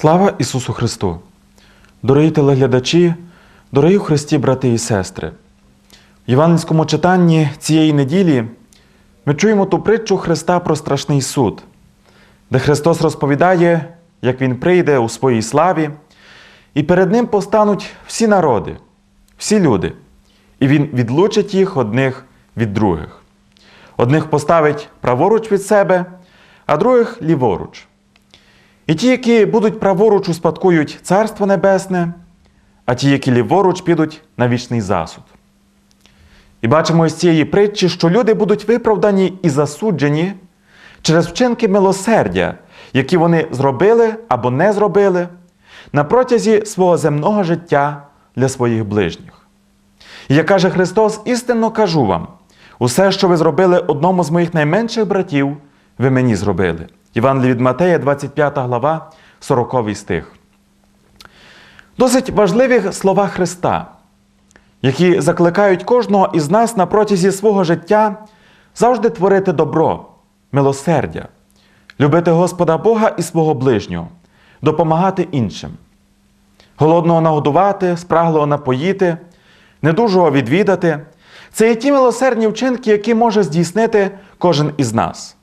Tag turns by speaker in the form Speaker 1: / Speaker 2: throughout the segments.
Speaker 1: Слава Ісусу Христу! Дорогі телеглядачі, дорогі у Христі, брати і сестри! В Євангельському читанні цієї неділі ми чуємо ту притчу Христа про страшний суд, де Христос розповідає, як Він прийде у своїй славі, і перед Ним постануть всі народи, всі люди, і Він відлучить їх одних від других. Одних поставить праворуч від себе, а других ліворуч. І ті, які будуть праворуч, успадкують Царство Небесне, а ті, які ліворуч, підуть на вічний засуд. І бачимо із цієї притчі, що люди будуть виправдані і засуджені через вчинки милосердя, які вони зробили або не зробили на протязі свого земного життя для своїх ближніх. І як каже Христос, істинно кажу вам, усе, що ви зробили одному з моїх найменших братів, ви мені зробили. Євангелій від Матея, 25 глава, 40 стих. Досить важливі слова Христа, які закликають кожного із нас на протязі свого життя завжди творити добро, милосердя, любити Господа Бога і свого ближнього, допомагати іншим, голодного нагодувати, спраглого напоїти, недужого відвідати. Це є ті милосердні вчинки, які може здійснити кожен із нас.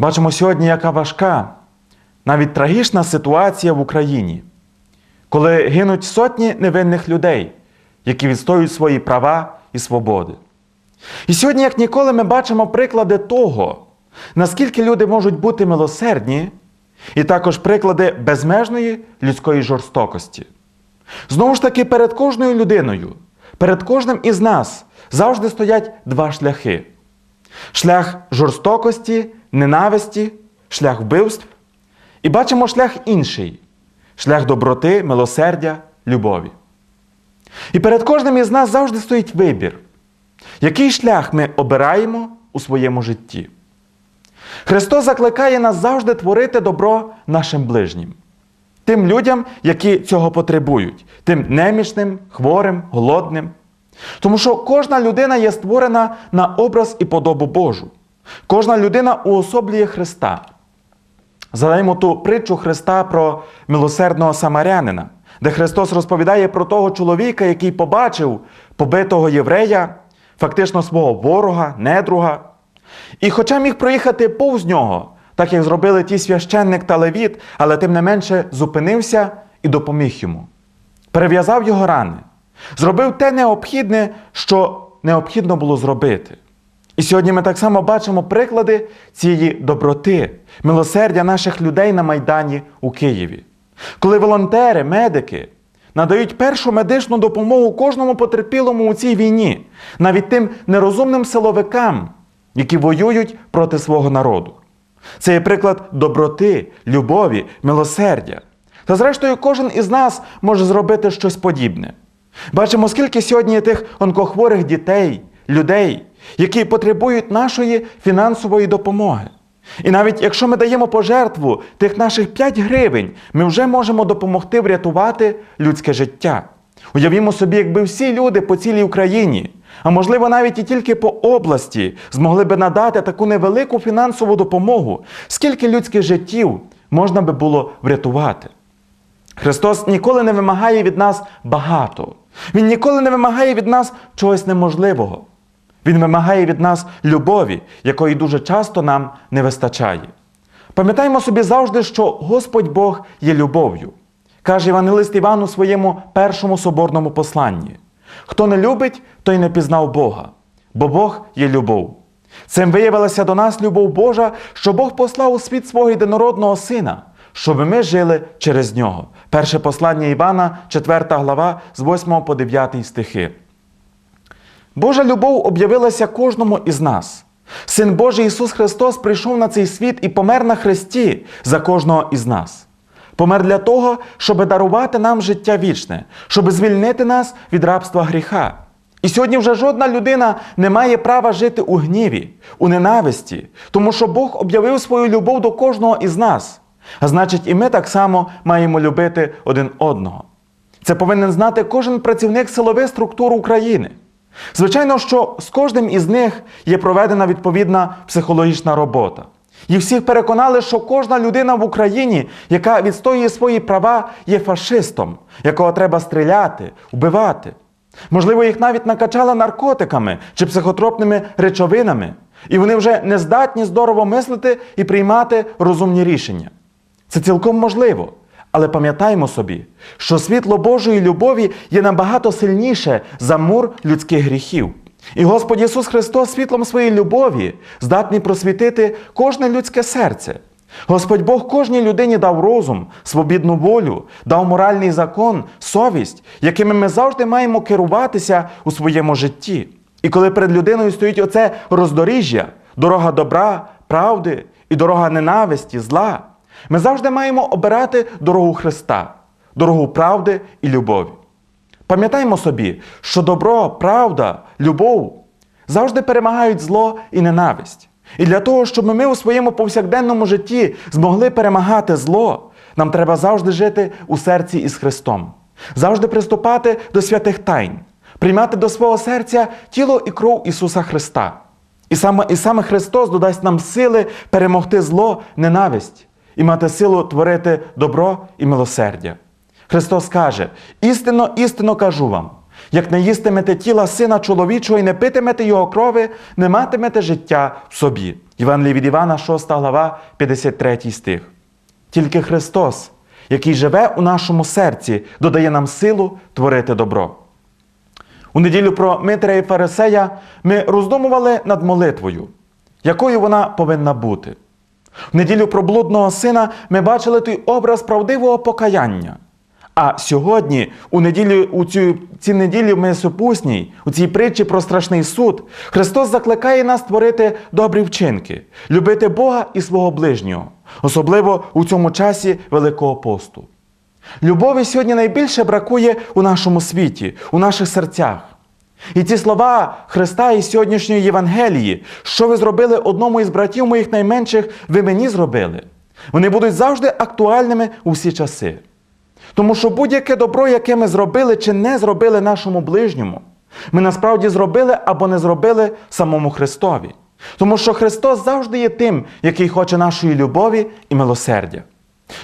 Speaker 1: Бачимо сьогодні, яка важка, навіть трагічна ситуація в Україні, коли гинуть сотні невинних людей, які відстоюють свої права і свободи. І сьогодні, як ніколи, ми бачимо приклади того, наскільки люди можуть бути милосердні, і також приклади безмежної людської жорстокості. Знову ж таки, перед кожною людиною, перед кожним із нас завжди стоять два шляхи: шлях жорстокості, ненависті, шлях вбивств. І бачимо шлях інший шлях доброти, милосердя, любові. І перед кожним із нас завжди стоїть вибір, який шлях ми обираємо у своєму житті. Христос закликає нас завжди творити добро нашим ближнім, тим людям, які цього потребують, тим немічним, хворим, голодним. Тому що кожна людина є створена на образ і подобу Божу. Кожна людина уособлює Христа. Згадаємо ту притчу Христа про милосердного самарянина, де Христос розповідає про того чоловіка, який побачив побитого єврея, фактично свого ворога, недруга. І хоча міг проїхати повз нього, так як зробили ті священник та левіт, але тим не менше зупинився і допоміг йому. Перев'язав його рани, зробив те необхідне, що необхідно було зробити. І сьогодні ми так само бачимо приклади цієї доброти, милосердя наших людей на Майдані у Києві. Коли волонтери, медики надають першу медичну допомогу кожному потерпілому у цій війні, навіть тим нерозумним силовикам, які воюють проти свого народу. Це є приклад доброти, любові, милосердя. Та зрештою, кожен із нас може зробити щось подібне. Бачимо, скільки сьогодні є тих онкохворих дітей, людей, які потребують нашої фінансової допомоги. І навіть якщо ми даємо пожертву тих наших 5 гривень, ми вже можемо допомогти врятувати людське життя. Уявімо собі, якби всі люди по цілій Україні, а можливо навіть і тільки по області, змогли би надати таку невелику фінансову допомогу, скільки людських життів можна би було врятувати. Христос ніколи не вимагає від нас багато. Він ніколи не вимагає від нас чогось неможливого. Він вимагає від нас любові, якої дуже часто нам не вистачає. Пам'ятаємо собі завжди, що Господь Бог є любов'ю. Каже Євангелист Іван у своєму першому соборному посланні: хто не любить, той не пізнав Бога, бо Бог є любов. Цим виявилася до нас любов Божа, що Бог послав у світ свого єдинородного Сина, щоб ми жили через нього. Перше послання Івана, 4 глава, з 8 по 9 стихи. Божа любов об'явилася кожному із нас. Син Божий Ісус Христос прийшов на цей світ і помер на Христі за кожного із нас. Помер для того, щоб дарувати нам життя вічне, щоб звільнити нас від рабства гріха. І сьогодні вже жодна людина не має права жити у гніві, у ненависті, тому що Бог об'явив свою любов до кожного із нас. А значить, і ми так само маємо любити один одного. Це повинен знати кожен працівник силових структур України. Звичайно, що з кожним із них є проведена відповідна психологічна робота. Їх всіх переконали, що кожна людина в Україні, яка відстоює свої права, є фашистом, якого треба стріляти, вбивати. Можливо, їх навіть накачали наркотиками чи психотропними речовинами, і вони вже не здатні здорово мислити і приймати розумні рішення. Це цілком можливо. Але пам'ятаємо собі, що світло Божої любові є набагато сильніше за мур людських гріхів. І Господь Ісус Христос світлом своєї любові здатний просвітити кожне людське серце. Господь Бог кожній людині дав розум, свобідну волю, дав моральний закон, совість, якими ми завжди маємо керуватися у своєму житті. І коли перед людиною стоїть оце роздоріжжя, дорога добра, правди і дорога ненависті, зла, ми завжди маємо обирати дорогу Христа, дорогу правди і любові. Пам'ятаймо собі, що добро, правда, любов завжди перемагають зло і ненависть. І для того, щоб ми у своєму повсякденному житті змогли перемагати зло, нам треба завжди жити у серці із Христом, завжди приступати до святих тайн, приймати до свого серця тіло і кров Ісуса Христа. І саме, і саме Христос додасть нам сили перемогти зло, ненависть і мати силу творити добро і милосердя. Христос каже: істинно, істинно кажу вам: як не їстимете тіла сина чоловічого і не питимете його крови, не матимете життя в собі. Іван від Івана, 6 глава, 53 стих. Тільки Христос, який живе у нашому серці, додає нам силу творити добро. У неділю про Митря і Фарисея ми роздумували над молитвою, якою вона повинна бути. В неділю про блудного сина ми бачили той образ правдивого покаяння. А сьогодні, у неділю, у цю ці неділі ми супусній, у цій притчі про страшний суд, Христос закликає нас творити добрі вчинки, любити Бога і свого ближнього, особливо у цьому часі Великого посту. Любові сьогодні найбільше бракує у нашому світі, у наших серцях. І ці слова Христа із сьогоднішньої Євангелії, що ви зробили одному із братів моїх найменших, ви мені зробили. Вони будуть завжди актуальними у всі часи. Тому що будь-яке добро, яке ми зробили чи не зробили нашому ближньому, ми насправді зробили або не зробили самому Христові. Тому що Христос завжди є тим, який хоче нашої любові і милосердя.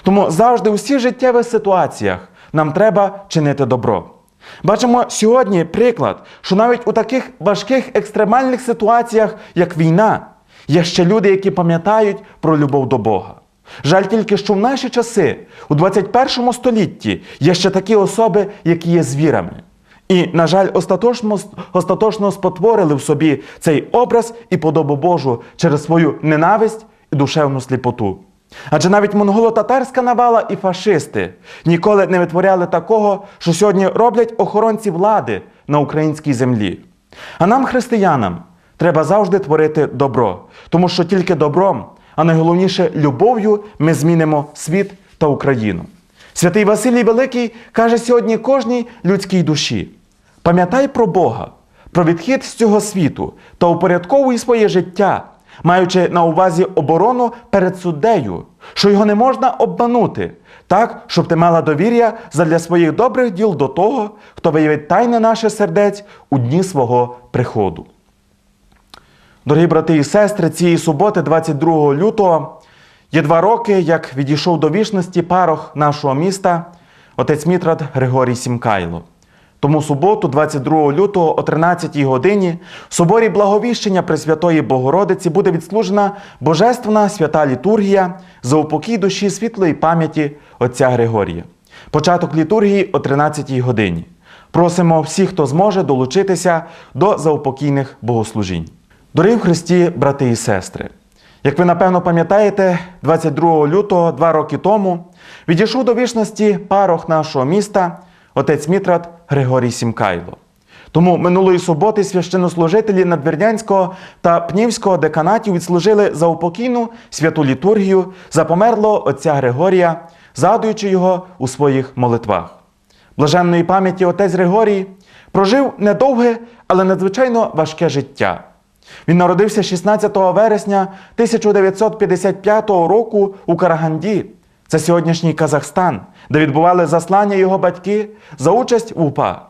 Speaker 1: Тому завжди у всіх життєвих ситуаціях нам треба чинити добро. Бачимо сьогодні приклад, що навіть у таких важких екстремальних ситуаціях, як війна, є ще люди, які пам'ятають про любов до Бога. Жаль тільки, що в наші часи, у 21 столітті, є ще такі особи, які є звірами. І, на жаль, остаточно, остаточно спотворили в собі цей образ і подобу Божу через свою ненависть і душевну сліпоту. Адже навіть монголо-татарська навала і фашисти ніколи не витворяли такого, що сьогодні роблять охоронці влади на українській землі. А нам, християнам, треба завжди творити добро, тому що тільки добром, а найголовніше любов'ю ми змінимо світ та Україну. Святий Василій Великий каже сьогодні кожній людській душі: пам'ятай про Бога, про відхід з цього світу та упорядковуй своє життя маючи на увазі оборону перед суддею, що його не можна обманути, так, щоб ти мала довір'я задля своїх добрих діл до того, хто виявить тайне наше сердець у дні свого приходу. Дорогі брати і сестри, цієї суботи, 22 лютого, є два роки, як відійшов до вічності парох нашого міста, отець Мітрат Григорій Сімкайло. Тому суботу, 22 лютого о 13 годині, в соборі Благовіщення Пресвятої Богородиці буде відслужена Божественна свята літургія за упокій душі світлої пам'яті Отця Григорія. Початок літургії о 13 годині. Просимо всіх, хто зможе долучитися до заупокійних богослужінь. Дорогі в Христі, брати і сестри! Як ви напевно пам'ятаєте, 22 лютого, два роки тому, відійшов до вічності парох нашого міста отець Мітрат Григорій Сімкайло. Тому минулої суботи священнослужителі Надвірнянського та Пнівського деканатів відслужили за упокійну святу літургію за померлого отця Григорія, згадуючи його у своїх молитвах. Блаженної пам'яті отець Григорій прожив недовге, але надзвичайно важке життя. Він народився 16 вересня 1955 року у Караганді. Це сьогоднішній Казахстан, де відбували заслання його батьки за участь в УПА.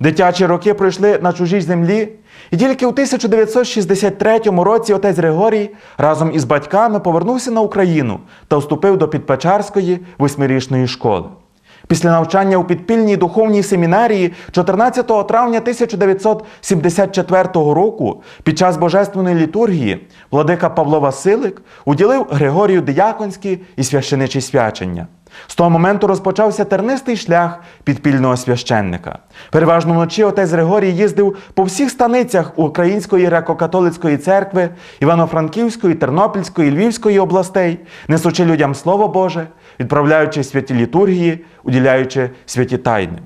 Speaker 1: Дитячі роки пройшли на чужій землі, І тільки у 1963 році отець Григорій разом із батьками повернувся на Україну та вступив до Підпечарської восьмирічної школи. Після навчання у підпільній духовній семінарії 14 травня 1974 року під час божественної літургії владика Павло Василик уділив Григорію дияконські і священичі свячення. З того моменту розпочався тернистий шлях підпільного священника. Переважно вночі отець Григорій їздив по всіх станицях Української греко-католицької церкви, Івано-Франківської, Тернопільської, Львівської областей, несучи людям Слово Боже, відправляючи святі літургії, уділяючи святі тайни.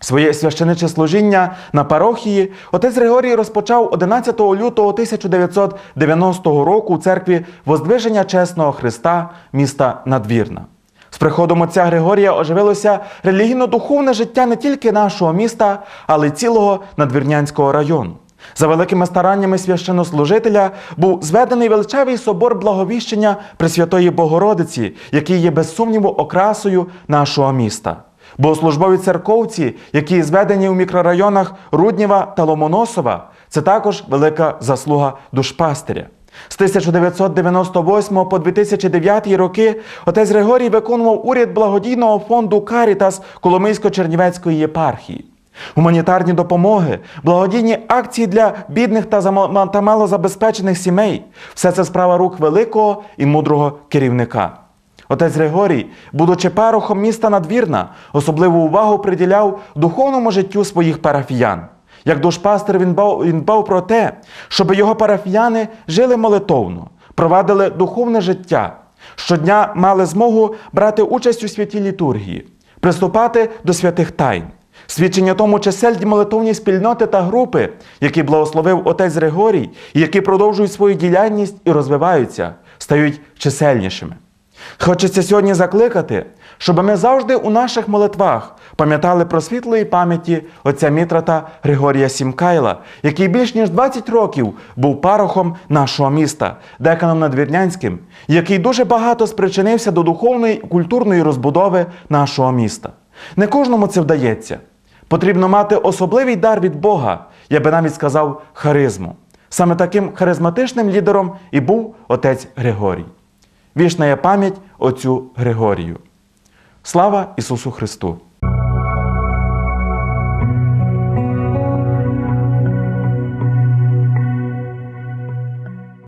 Speaker 1: Своє священиче служіння на парохії отець Григорій розпочав 11 лютого 1990 року у церкві Воздвиження Чесного Христа міста Надвірна. З приходом отця Григорія оживилося релігійно-духовне життя не тільки нашого міста, але й цілого надвірнянського району. За великими стараннями священнослужителя був зведений величавий собор благовіщення Пресвятої Богородиці, який є без сумніву окрасою нашого міста. Богослужбові церковці, які зведені у мікрорайонах Руднєва та Ломоносова, це також велика заслуга душпастиря. З 1998 по 2009 роки отець Григорій виконував уряд благодійного фонду Карітас Коломийсько-Чернівецької єпархії. Гуманітарні допомоги, благодійні акції для бідних та малозабезпечених сімей все це справа рук великого і мудрого керівника. Отець Григорій, будучи парохом міста Надвірна, особливу увагу приділяв духовному життю своїх парафіян. Як душпастер він дбав, він дбав про те, щоб його парафіяни жили молитовно, провадили духовне життя, щодня мали змогу брати участь у святій літургії, приступати до святих тайн. Свідчення тому чисельні молитовні спільноти та групи, які благословив отець Григорій, і які продовжують свою діяльність і розвиваються, стають чисельнішими. Хочеться сьогодні закликати, щоб ми завжди у наших молитвах пам'ятали про світлої пам'яті отця Мітрата Григорія Сімкайла, який більш ніж 20 років був парохом нашого міста, деканом надвірнянським, який дуже багато спричинився до духовної і культурної розбудови нашого міста. Не кожному це вдається. Потрібно мати особливий дар від Бога, я би навіть сказав, харизму. Саме таким харизматичним лідером і був отець Григорій. Вічна є пам'ять отцю Григорію. Слава Ісусу Христу!